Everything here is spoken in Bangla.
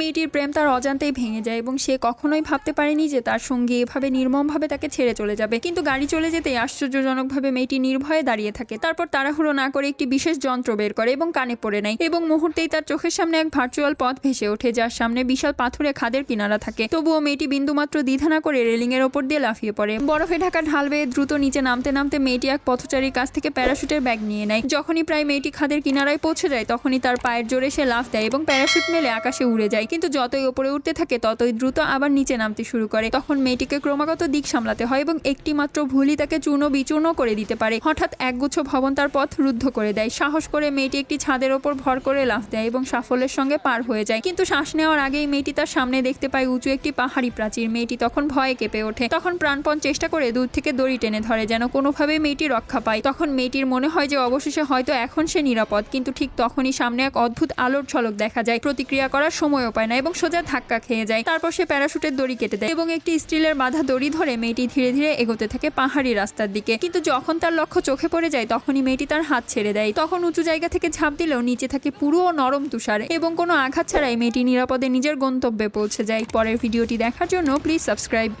মেয়েটির প্রেম তার অজান্তেই ভেঙে যায় এবং সে কখনোই ভাবতে পারেনি যে তার সঙ্গে এভাবে নির্মমভাবে তাকে ছেড়ে চলে যাবে। কিন্তু গাড়ি চলে যেতেই আশ্চর্যজনকভাবে মেয়েটি নির্ভয়ে দাঁড়িয়ে থাকে। তারপর তাড়াহুড়ো না করে একটি বিশেষ যন্ত্র বের করে এবং কানে পড়ে নেয় এবং মুহূর্তেই তার চোখের সামনে এক ভার্চুয়াল পথ ভেসে ওঠে যার সামনে বিশাল পাথুরে খাদের কিনারা থাকে। তবুও মেয়েটি বিন্দুমাত্র দ্বিধা না করে রেলিং এর ওপর দিয়ে লাফিয়ে পড়ে। বরফে ঢাকা ঢাল বেয়ে দ্রুত নিচে নামতে নামতে মেয়েটি এক পথচারীর কাছ থেকে প্যারাশুটের ব্যাগ নিয়ে নেয়। যখনই প্রায় মেয়েটি খাদের কিনারায় পৌঁছে যায়, তখনই তার পায়ের জোরে সে লাফ দেয় এবং প্যারাশুট মেলে আকাশে উড়ে যায়। কিন্তু যতই ওপরে উঠতে থাকে, ততই দ্রুত আবার নিচে নামতে শুরু করে। তখন মেয়েটিকে ক্রমাগত দিক সামলাতে হয় এবং একটি মাত্র ভুলই তাকে চূর্ণ বিচূর্ণ করে দিতে পারে। হঠাৎ একগুচ্ছ ভবন তার পথ রুদ্ধ করে দেয়। সাহস করে মেয়েটি একটি ছাদের ওপর ভর করে লাফ দেয় এবং সাফল্যের সঙ্গে পার হয়ে যায়। কিন্তু শ্বাস নেওয়ার আগেই মেয়েটি তার সামনে দেখতে পায় উঁচু একটি পাহাড়ি প্রাচীর। মেয়েটি তখন ভয়ে কেঁপে ওঠে। তখন প্রাণপণ চেষ্টা করে দূর থেকে দড়ি টেনে ধরে যেন কোনোভাবে মেয়েটি রক্ষা পায়। তখন মেয়েটির মনে হয় যে অবশেষে হয়তো এখন সে নিরাপদ। কিন্তু ঠিক তখনই সামনে এক অদ্ভুত আলোর ঝলক দেখা যায়। প্রতিক্রিয়া করার সময়ও পায় না এবং সোজা ধাক্কা খেয়ে যায়। তারপর সে প্যারাশুটের দড়ি কেটে দেয় এবং একটি স্টিলের বাধা দড়ি ধরে মেয়েটি ধীরে ধীরে এগোতে থাকে পাহাড়ি রাস্তার দিকে। কিন্তু যখন তার লক্ষ্য চোখে পড়ে যায়, তখনই মেয়েটি তার হাত ছেড়ে দেয়। তখন উঁচু জায়গা থেকে ঝাঁপ দিলেও নিচে থাকে পুরো ও নরম তুষার এবং কোনো আঘাত ছাড়াই মেয়েটি নিরাপদে নিজের গন্তব্যে পৌঁছে যায়। পরের ভিডিওটি দেখার জন্য প্লিজ সাবস্ক্রাইব।